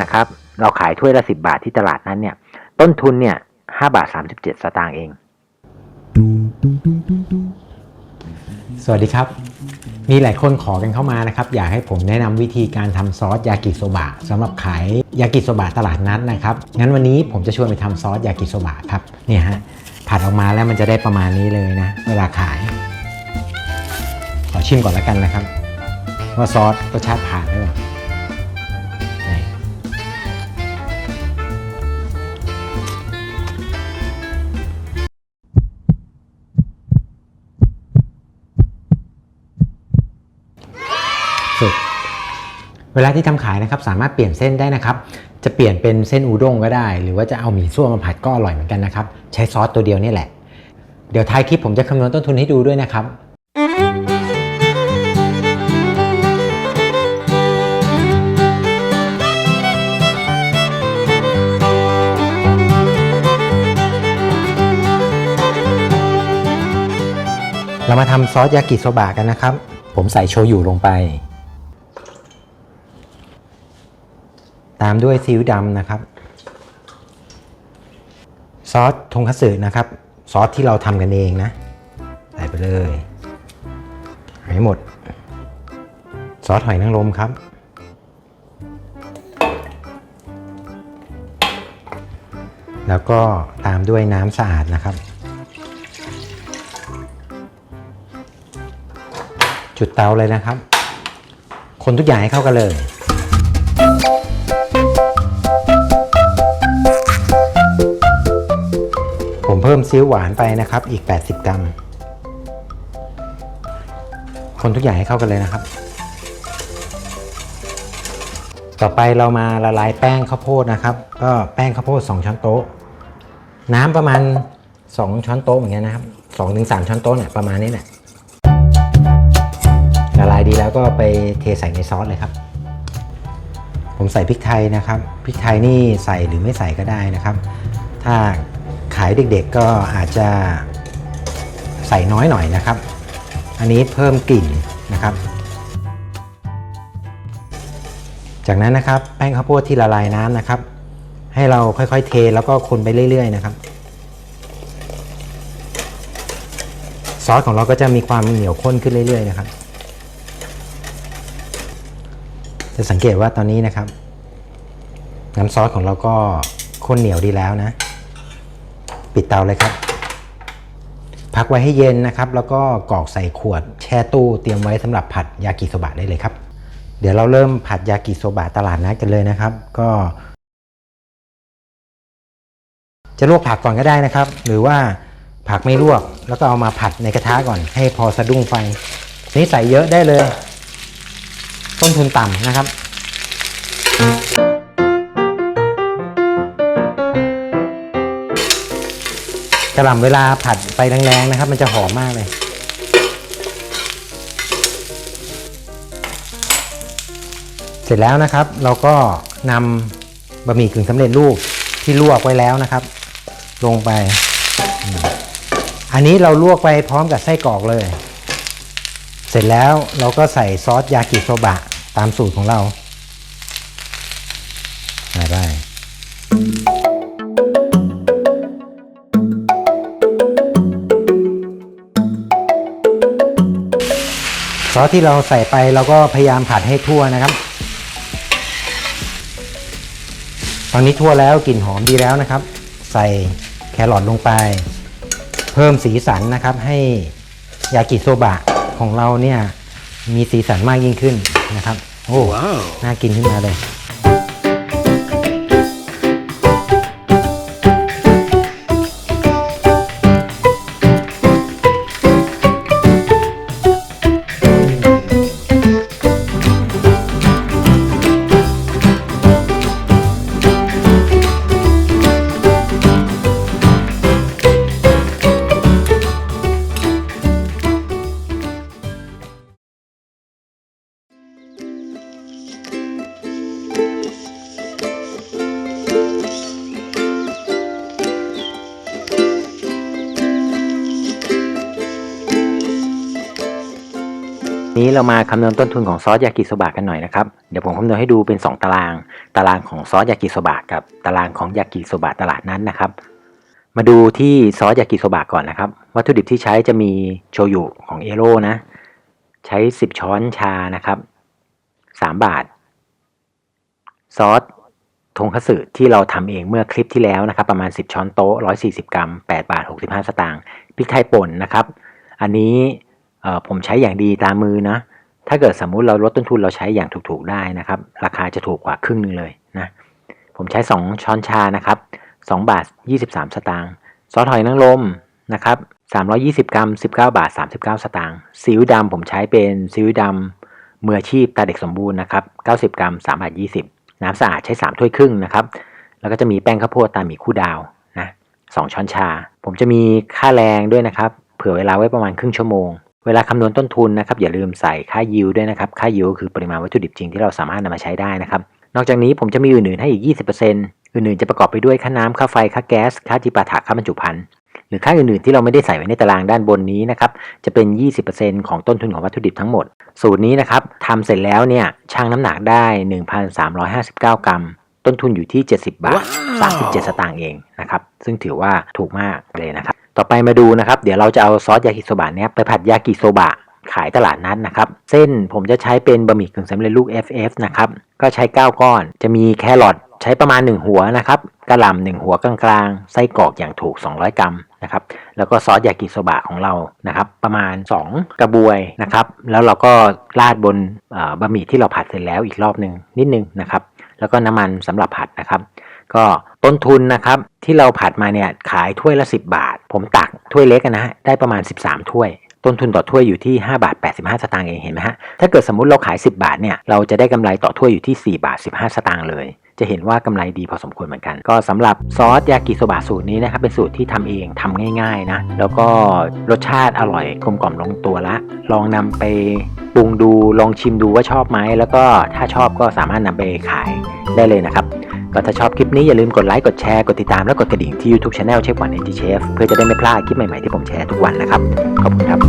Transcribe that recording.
นะครับ เราขายถ้วยละ10บาทที่ตลาดนั้นเนี่ย ต้นทุนเนี่ย5บาท37สตางค์เอง สวัสดีครับ มีหลายคนขอกันเข้ามานะครับ อยากให้ผมแนะนำวิธีการทำซอสยากิโซบะสำหรับขายยากิโซบะตลาดนัดนะครับ งั้นวันนี้ผมจะชวนไปทำซอสยากิโซบะครับ เนี่ยฮะ ผัดออกมาแล้วมันจะได้ประมาณนี้เลยนะ เวลาขาย ขอชิมก่อนแล้วกันนะครับ ว่าซอสรสชาติผ่านหรือเปล่า เวลาที่ทำขายนะครับสามารถเปลี่ยนเส้นได้นะครับ จะเปลี่ยนเป็นเส้นอูด้งก็ได้ หรือว่าจะเอาหมี่ซั่วมาผัดก็อร่อยเหมือนกันนะครับ ใช้ซอสตัวเดียวนี่แหละ เดี๋ยวท้ายคลิปผมจะคำนวณต้นทุนให้ดูด้วยนะครับเรามาทำซอสยากิโซบะกันนะครับ ผมใส่โชยุลงไป ตามด้วยซีอิ๊วดำนะครับ ซอสทงคัตสึนะครับ ซอสที่เราทำกันเองนะ ใส่ไปเลยให้หมด ซอสหอยนางรมครับ แล้วก็ตามด้วยน้ำสะอาดนะครับ จุดเตาเลยนะครับ คนทุกอย่างให้เข้ากันเลย เพิ่มซีอิ๊วหวานไปนะครับ อีก 80 กรัม คนทุกอย่างให้เข้ากันเลยนะครับ ต่อไปเรามาละลายแป้งข้าวโพดนะครับ ก็แป้งข้าวโพด 2 ช้อนโต๊ะ น้ำประมาณ 2 ช้อนโต๊ะเหมือนกันนะครับ2-3ช้อนโต๊ะเนี่ยประมาณนี้แหละละลายดีแล้วก็ไปเทใส่ในซอสเลยครับ ผมใส่พริกไทยนะครับ พริกไทยนี่ใส่หรือไม่ใส่ก็ได้นะครับ ถ้า ขายเด็กๆก็อาจจะใส่น้อยหน่อยนะครับ อันนี้เพิ่มกลิ่นนะครับ จากนั้นนะครับแป้งข้าวโพดที่ละลายน้ำนะครับ ให้เราค่อยๆเทแล้วก็คนไปเรื่อยๆนะครับ ซอสของเราก็จะมีความเหนียวข้นขึ้นเรื่อยๆนะครับ จะสังเกตว่าตอนนี้นะครับ น้ำซอสของเราก็ข้นเหนียวดีแล้วนะ ปิดเตาเลยครับ พักไว้ให้เย็นนะครับ แล้วก็กรอกใส่ขวดแช่ตู้เตรียมไว้สำหรับผัดยากิโซบะได้เลยครับ เดี๋ยวเราเริ่มผัดยากิโซบะตลาดนัดกันเลยนะครับ ก็ จะลวกผักก่อนก็ได้นะครับ หรือว่าผักไม่ลวก แล้วก็เอามาผัดในกระทะก่อน ให้พอสะดุ้งไฟนี่ใส่เยอะได้เลย ต้นทุนต่ำนะครับ กระหล่ำเวลาผัดไฟแรงๆนะครับ มันจะหอมมากเลย เสร็จแล้วนะครับ เราก็นำบะหมี่กึ่งสำเร็จรูปที่ลวกไว้แล้วนะครับ ลงไป อันนี้เราลวกไปพร้อมกับไส้กรอกเลย เสร็จแล้วเราก็ใส่ซอสยากิโซบะตามสูตรของเรา ซอสที่เราใส่ไปเราก็พยายามผัดให้ทั่วนะครับ ตอนนี้ทั่วแล้วกลิ่นหอมดีแล้วนะครับ ใส่แครอทลงไป เพิ่มสีสันนะครับให้ยากิโซบะของเราเนี่ยมีสีสันมากยิ่งขึ้นนะครับ โอ้น่ากินขึ้นมาเลย「 นี้เรามาคำนวณต้นทุนของซอสยากิโซบะกันหน่อยนะครับ เดี๋ยวผมคำนวณให้ดูเป็น 2 ตาราง ตารางของซอสยากิโซบะกับตารางของยากิโซบะตลาดนั้นนะครับ มาดูที่ซอสยากิโซบะก่อนนะครับ วัตถุดิบที่ใช้จะมีโชยุของเอโร่นะ ใช้ 10 ช้อนชานะครับ 3 บาท ซอสทงคัตสึที่เราทำเองเมื่อคลิปที่แล้วนะครับ ประมาณ 10 ช้อนโต๊ะ 140 กรัม 8 บาท 65 สตางค์ พริกไทยป่นนะครับ อันนี้ ผมใช้อย่างดีตามมือนะ ถ้าเกิดสมมุติเราลดต้นทุนเราใช้อย่างถูกๆได้นะครับ ราคาจะถูกกว่าครึ่งนึงเลยนะ ผมใช้ 2 ช้อนชานะครับ2บาท 23 สตางค์ ซอสหอยนางรมนะครับ320 กรัม 19 บาท 39 สตางค์ ซีอิ๊วดำผมใช้เป็นซีอิ๊วดำมืออาชีพตาเด็กสมบูรณ์นะครับ 90 กรัม 3 บาท 20 น้ำสะอาดใช้ 3 ถ้วยครึ่งนะครับ แล้วก็จะมีแป้งข้าวโพดตามหมีคู่ดาวนะ2ช้อนชา ผมจะมีค่าแรงด้วยนะครับ เผื่อเวลาไว้ประมาณครึ่งชั่วโมง เวลาคำนวณต้นทุนนะครับอย่าลืมใส่ค่ายิวด้วยนะครับ ค่ายิวคือปริมาณวัตถุดิบจริงที่เราสามารถนำมาใช้ได้นะครับ นอกจากนี้ผมจะมีอื่นๆให้อีก 20%อื่นๆจะประกอบไปด้วยค่าน้ำค่าไฟค่าแก๊สค่าจิปาถะค่าบรรจุภัณฑ์หรือค่าอื่นๆที่เราไม่ได้ใส่ไว้ในตารางด้านบนนี้นะครับจะเป็น 20%ของต้นทุนของวัตถุดิบทั้งหมด สูตรนี้นะครับทำเสร็จแล้วเนี่ยชั่งน้ำหนักได้ 1,359 กรัม ต้นทุนอยู่ที่ 70 บาท 37 สตางค์เองนะครับซึ่งถือว่าถูกมากเลยนะครับ ต่อไปมาดูนะครับ เดี๋ยวเราจะเอาซอสยากิโซบะเนี้ยไปผัดยากิโซบะขายตลาดนัดนะครับ เส้นผมจะใช้เป็นบะหมี่กึ่งสำเร็จรูป FF นะครับ ก็ใช้ 9 ก้อน จะมีแครอทใช้ประมาณ 1 หัวนะครับกระหล่ำ1หัวกลางๆ ไส้กรอกอย่างถูก 200 กรัมนะครับ แล้วก็ซอสยากิโซบะของเรานะครับ ประมาณ 2 กระบวยนะครับ แล้วเราก็ราดบนบะหมี่ที่เราผัดเสร็จแล้วอีกรอบหนึ่งนิดนึงนะครับ แล้วก็น้ำมันสำหรับผัดนะครับ ก็ต้นทุนนะครับที่เราผัดมาเนี่ยขายถ้วยละ 10 บาท ผมตักถ้วยเล็กนะฮะได้ประมาณ 13 ถ้วย ต้นทุนต่อถ้วยอยู่ที่5บาท85 สตางค์เองเห็นไหมฮะถ้าเกิดสมมุติเราขาย 10 บาทเนี่ยเราจะได้กำไรต่อถ้วยอยู่ที่ 4 บาท 15 สตางค์เลยจะเห็นว่ากำไรดีพอสมควรเหมือนกัน ก็สำหรับซอสยากิโซบะสูตรนี้นะครับเป็นสูตรที่ทำเองทำง่ายๆนะแล้วก็รสชาติอร่อยกลมกล่อมลงตัวละ ลองนำไปปรุงดูลองชิมดูว่าชอบไหมแล้วก็ถ้าชอบก็สามารถนำไปขายได้เลยนะครับ ก็ถ้าชอบคลิปนี้อย่าลืมกดไลค์กดแชร์กดติดตามและกดกระดิ่งที่ YouTube Channel เชฟวันเอทีเชฟเพื่อจะได้ไม่พลาดคลิปใหม่ๆที่ผมแชร์ทุกวันนะครับขอบคุณครับ